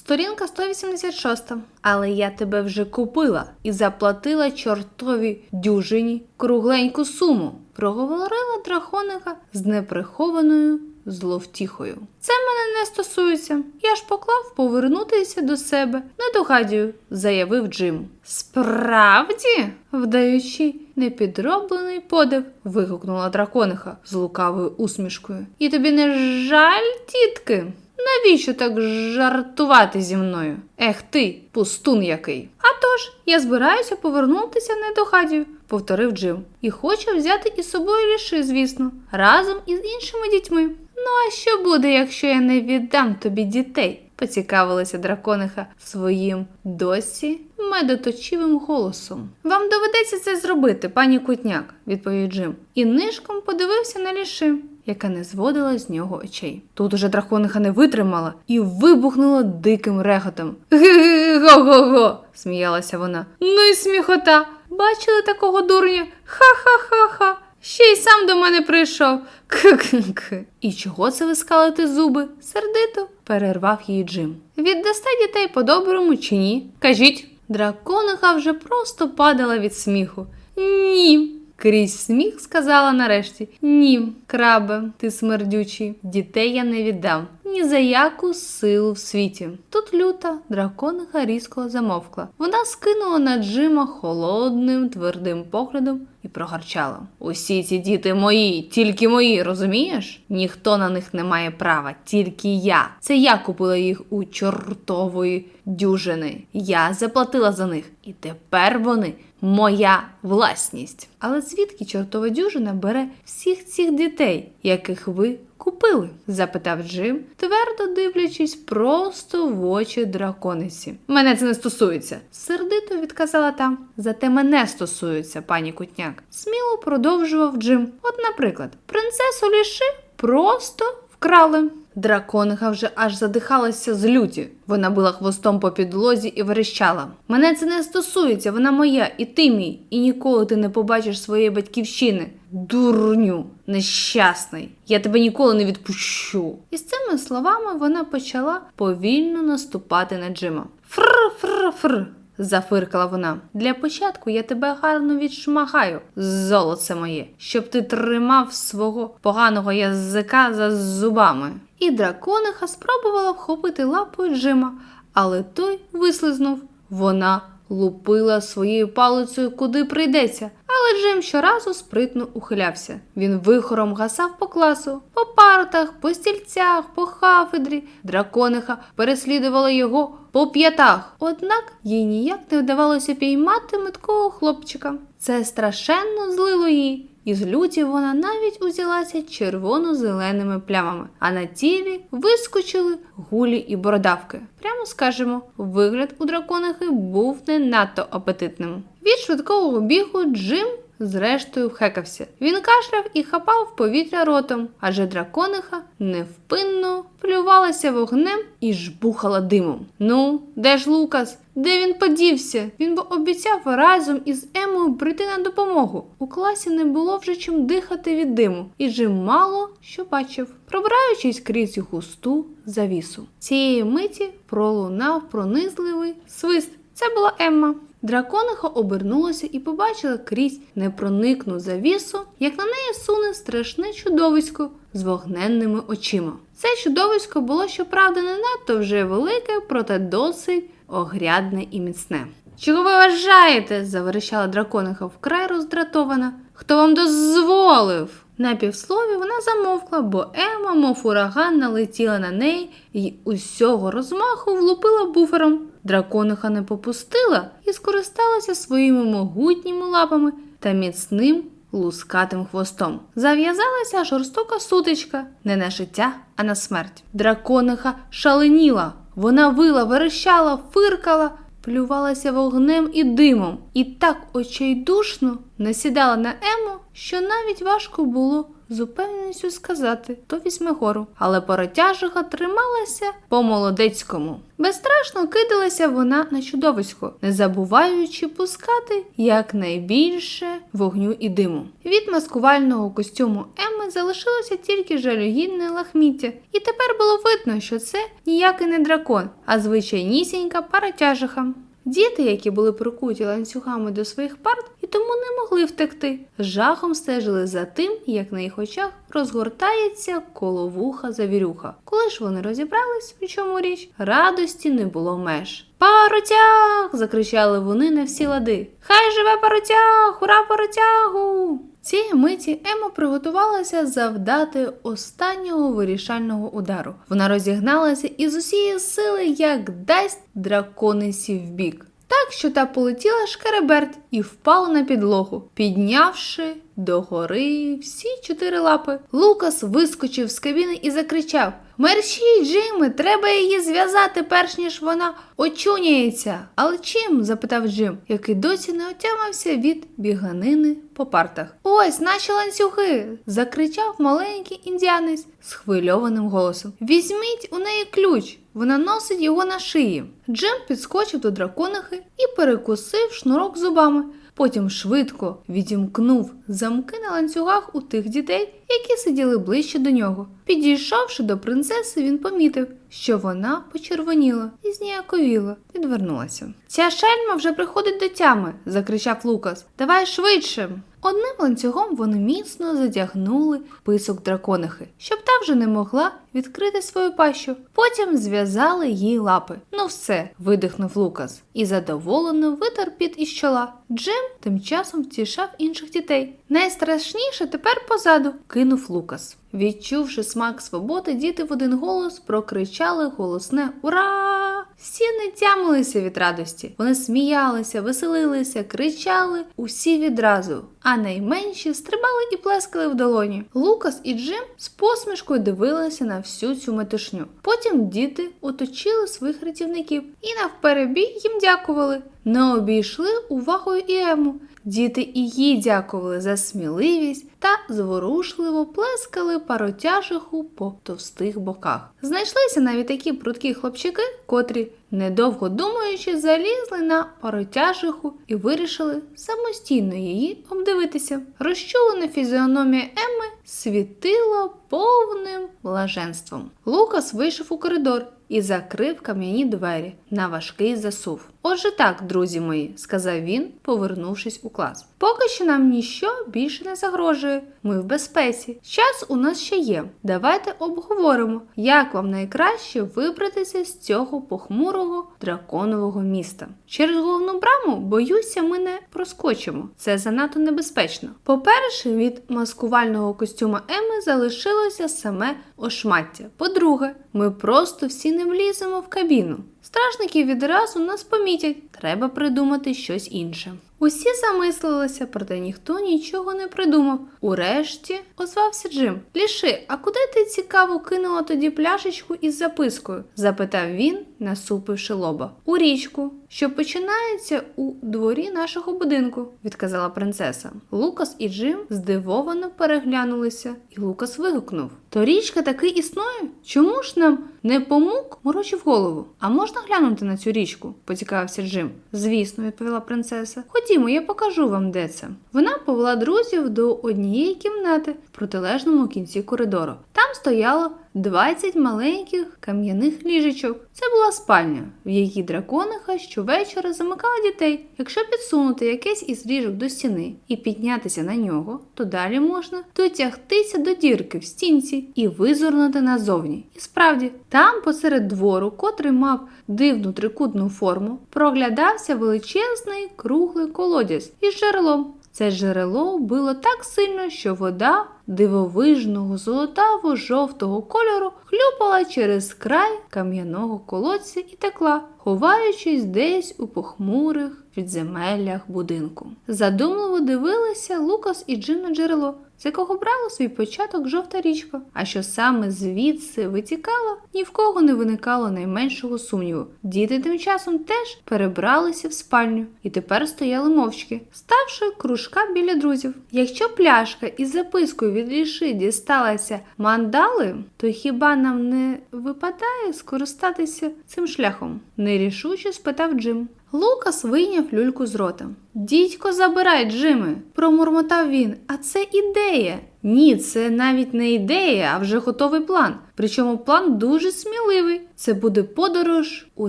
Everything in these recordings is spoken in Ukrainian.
Сторінка 186. Але я тебе вже купила і заплатила чортові дюжині кругленьку суму, проговорила драконика з неприхованою зловтіхою. Це мене не стосується. Я ж поклав повернутися до себе. Не догадію, заявив Джим. Справді, вдаючи непідроблений подив, вигукнула дракониха з лукавою усмішкою. І тобі не жаль, тітки? Навіщо так жартувати зі мною? Ех ти, пустун який. А тож, я збираюся повернутися не до хатів, повторив Джим. І хочу взяти із собою ліши, звісно, разом із іншими дітьми. Ну а що буде, якщо я не віддам тобі дітей? поцікавилася дракониха своїм досі медоточивим голосом. Вам доведеться це зробити, пані Кутняк, відповів Джим, і нишком подивився на ліши, яка не зводила з нього очей. Тут уже дракониха не витримала і вибухнула диким реготом. Ге-го-го, сміялася вона. Ну і сміхота. Бачили такого дурня? Ха-ха-ха-ха. Ще й сам до мене прийшов. К-к-к. І чого це ви скалите зуби? Сердито перервав її Джим. Віддасте дітей по-доброму чи ні? Кажіть. Дракониха вже просто падала від сміху. Ні. Крізь сміх сказала нарешті: Ні, крабе, ти смердючий, дітей я не віддам. Ні за яку силу в світі. Тут люта дракониха різко замовкла. Вона скинула на Джима холодним, твердим поглядом і прогарчала. Усі ці діти мої, тільки мої, розумієш? Ніхто на них не має права, тільки я. Це я купила їх у чортової дюжини. Я заплатила за них, і тепер вони моя власність. Але звідки чортова дюжина бере всіх цих дітей, яких ви купили? запитав Джим, твердо дивлячись просто в очі дракониці. Мене це не стосується, сердито відказала та. Зате мене стосується, пані Кутняк. Сміло продовжував Джим. От, наприклад, принцесу Ліши просто вкрали. Дракониха вже аж задихалася з люті. Вона била хвостом по підлозі і верещала. Мене це не стосується, вона моя, і ти мій, і ніколи ти не побачиш своєї батьківщини. Дурню, нещасний, я тебе ніколи не відпущу. І з цими словами вона почала повільно наступати на Джима. Фр, фр, фр. Зафиркала вона. Для початку я тебе гарно відшмагаю, золоце моє, щоб ти тримав свого поганого язика за зубами. І дракониха спробувала вхопити лапою Джима, але той вислизнув. Вона лупила своєю палицею куди прийдеться, але Джим щоразу спритно ухилявся. Він вихором гасав по класу, по партах, по стільцях, по хафедрі. Дракониха переслідувала його по п'ятах. Однак їй ніяк не вдавалося піймати меткого хлопчика. Це страшенно злило її. І з люті вона навіть узялася червоно-зеленими плямами, а на тілі вискочили гулі і бородавки. Прямо скажемо, вигляд у драконихи був не надто апетитним. Від швидкого бігу Джим зрештою хекався. Він кашляв і хапав повітря ротом, адже дракониха невпинно плювалася вогнем і жбухала димом. Ну, де ж Лукас? Де він подівся? Він бо обіцяв разом із Емою прийти на допомогу. У класі не було вже чим дихати від диму, і Джим мало що бачив, пробираючись крізь густу завісу. Цієї миті пролунав пронизливий свист. Це була Емма. Дракониха обернулася і побачила крізь непроникну завісу, як на неї суне страшне чудовисько з вогненними очима. Це чудовисько було, щоправда, не надто вже велике, проте досить огрядне і міцне. Чого ви вважаєте? заверещала дракониха вкрай роздратована. Хто вам дозволив? На півслові вона замовкла, бо Ема, мов ураган, налетіла на неї і усього розмаху влупила буфером. Дракониха не попустила і скористалася своїми могутніми лапами та міцним лускатим хвостом. Зав'язалася жорстока сутичка не на життя, а на смерть. Дракониха шаленіла. Вона вила, верещала, фиркала, плювалася вогнем і димом, і так очайдушно насідала на Ему, що навіть важко було з упевненістю сказати, то візьме гору. Але паротяжиха трималася по-молодецькому. Безстрашно кидалася вона на чудовисько, не забуваючи пускати якнайбільше вогню і диму. Від маскувального костюму Емми залишилося тільки жалюгідне лахміття, і тепер було видно, що це ніякий не дракон, а звичайнісінька паротяжиха. Діти, які були прикуті ланцюгами до своїх парт тому не могли втекти, жахом стежили за тим, як на їх очах розгортається коло вуха завірюха. Коли ж вони розібрались, у чому річ, радості не було меж. Паротяг! закричали вони на всі лади. Хай живе паротяг! Ура паротягу! Цієї миті Ема приготувалася завдати останнього вирішального удару. Вона розігналася і з усієї сили, як дасть драконисі в бік. Так, що та полетіла шкереберть і впала на підлогу, піднявши догори всі чотири лапи. Лукас вискочив з кабіни і закричав: Мерщій, Джиме, треба її зв'язати, перш ніж вона очуняється. Але чим? запитав Джим, який досі не отямився від біганини по партах. Ось наші ланцюги. закричав маленький індіанець схвильованим голосом. Візьміть у неї ключ. Вона носить його на шиї. Джим підскочив до драконихи і перекусив шнурок зубами. Потім швидко відімкнув замки на ланцюгах у тих дітей, які сиділи ближче до нього. Підійшовши до принцеси, він помітив, що вона почервоніла і зніяковіла, відвернулася. Ця шельма вже приходить до тями, закричав Лукас. Давай швидше. Одним ланцюгом вони міцно затягнули писок драконихи, щоб та вже не могла відкрити свою пащу. Потім зв'язали їй лапи. Ну все, видихнув Лукас і задоволено витер під із чола. Джим тим часом втішав інших дітей. Найстрашніше тепер позаду, кинув Лукас. Відчувши смак свободи, діти в один голос прокричали голосне Ура! Всі не тямилися від радості. Вони сміялися, веселилися, кричали усі відразу, а найменші стрибали і плескали в долоні. Лукас і Джим з посмішкою дивилися на всю цю метушню. Потім діти оточили своїх рятівників і навперебій їм дякували. Не обійшли увагою і Ему. Діти і їй дякували за сміливість та зворушливо плескали паротяжиху по товстих боках. Знайшлися навіть такі прудкі хлопчики, котрі, недовго думаючи, залізли на паротяжиху і вирішили самостійно її обдивитися. Розчулена фізіономія Емми світила повним блаженством. Лукас вийшов у коридор і закрив кам'яні двері на важкий засув. Отже так, друзі мої, сказав він, повернувшись у клас. Поки що нам ніщо більше не загрожує. Ми в безпеці. Час у нас ще є. Давайте обговоримо, як вам найкраще вибратися з цього похмурого драконового міста. Через головну браму, боюся, ми не проскочимо. Це занадто небезпечно. По-перше, від маскувального костюма Еми залишилося саме ошмаття. По-друге, ми просто всі не вліземо в кабіну. Стражники відразу нас помітять, треба придумати щось інше. Усі замислилися, проте ніхто нічого не придумав. Урешті озвався Джим. Ліши, а куди ти цікаво кинула тоді пляшечку із запискою? запитав він, насупивши лоба. У річку, що починається у дворі нашого будинку, відказала принцеса. Лукас і Джим здивовано переглянулися, і Лукас вигукнув: То річка таки існує? Чому ж нам не помук морочив голову? А можна глянути на цю річку? поцікавився Джим. Звісно, відповіла принцеса. Ходімо, я покажу вам, де це. Вона повела друзів до однієї кімнати в протилежному кінці коридору. Там стояло 20 маленьких кам'яних ліжечок. Це була спальня, в якій дракониха щовечора замикала дітей. Якщо підсунути якесь із ліжок до стіни і піднятися на нього, то далі можна дотягтися до дірки в стінці і визирнути назовні. І справді, там посеред двору, котрий мав дивну трикутну форму, проглядався величезний круглий колодязь із джерелом. Це джерело било так сильно, що вода дивовижного золотаво-жовтого кольору хлюпала через край кам'яного колодця і текла, ховаючись десь у похмурих підземеллях будинку. Задумливо дивилися Лукас і Джин джерело. З якого брала свій початок жовта річка. А що саме звідси витікало, ні в кого не виникало найменшого сумніву. Діти тим часом теж перебралися в спальню і тепер стояли мовчки, ставши кружка біля друзів. Якщо пляшка із запискою від ліши дісталася мандали, то хіба нам не випадає скористатися цим шляхом? нерішуче спитав Джим. Лукас вийняв люльку з рота. Дідько, забирай, Джиме, промурмотав він. А це ідея. Ні, це навіть не ідея, а вже готовий план. Причому план дуже сміливий. Це буде подорож у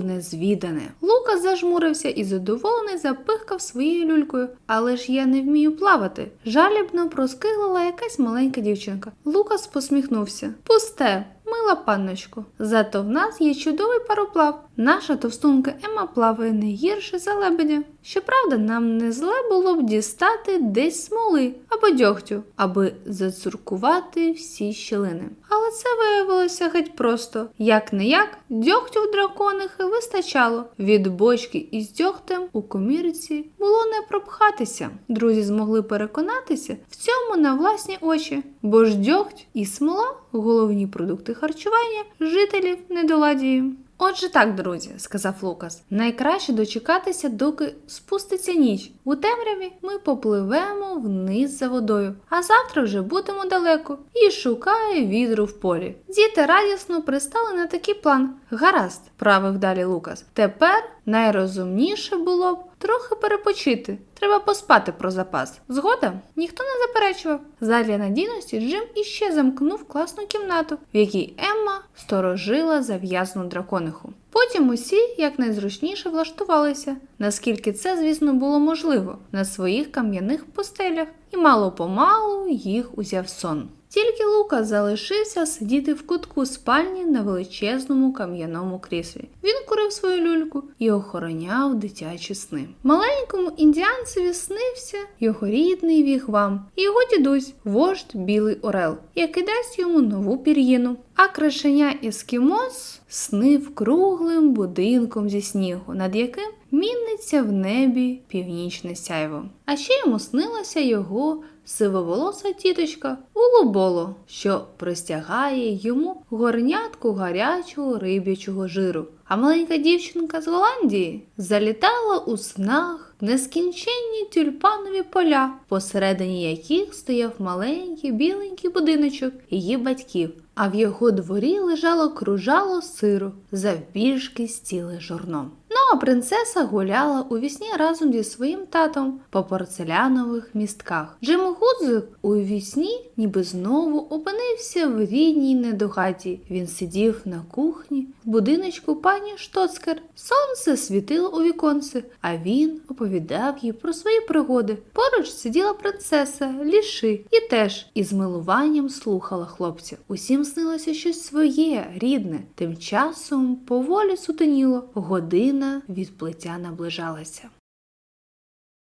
незвідане. Лукас зажмурився і задоволений запихкав своєю люлькою. Але ж я не вмію плавати. Жалібно проскиглила якась маленька дівчинка. Лукас посміхнувся. Пусте. Мила панночко, зато в нас є чудовий пароплав. Наша товстунка Ема плаває не гірше за лебедя. Щоправда, нам не зле було б дістати десь смоли або дьогтю, аби зацуркувати всі щілини. Це виявилося геть просто. Як не як, дьогтю в драконихи вистачало. Від бочки із дьогтем у комірці було не пропхатися. Друзі змогли переконатися в цьому на власні очі, бо ж дьогть і смола головні продукти харчування жителів недоладії. Отже, так, друзі, сказав Лукас, найкраще дочекатися, доки спуститься ніч. У темряві ми попливемо вниз за водою, а завтра вже будемо далеко і шукає відру в полі. Діти радісно пристали на такий план. Гаразд, правив далі Лукас. Тепер найрозумніше було б трохи перепочити. Треба поспати про запас. Згода? Ніхто не заперечував. Задля надійності Джим іще замкнув класну кімнату, в якій Емма сторожила зав'язану дракониху. Потім усі якнайзручніше влаштувалися, наскільки це, звісно, було можливо, на своїх кам'яних постелях, і мало-помалу їх узяв сон. Тільки Лука залишився сидіти в кутку спальні на величезному кам'яному кріслі. Він курив свою люльку і охороняв дитячі сни. Маленькому індіанцеві снився його рідний вігвам і його дідусь, вождь Білий Орел, який дасть йому нову пір'їну. А крашеня Ескімос снив круглим будинком зі снігу, над яким міниться в небі північне сяйво. А ще йому снилася його сивоволоса тіточка Улуболо, що простягає йому горнятку гарячого риб'ячого жиру. А маленька дівчинка з Голландії залітала у снах в нескінченні тюльпанові поля, посередині яких стояв маленький біленький будиночок її батьків, а в його дворі лежало кружало сиру завбільшки з ціле жорном. Принцеса гуляла у вісні разом зі своїм татом по порцелянових містках. Джим Гудзик у вісні ніби знову опинився в рідній недогаді. Він сидів на кухні в будиночку пані Штоцкер. Сонце світило у віконце, а він оповідав їй про свої пригоди. Поруч сиділа принцеса Ліши і теж із милуванням слухала хлопців. Усім снилося щось своє, рідне. Тим часом поволі сутеніло, година відплиття наближалася.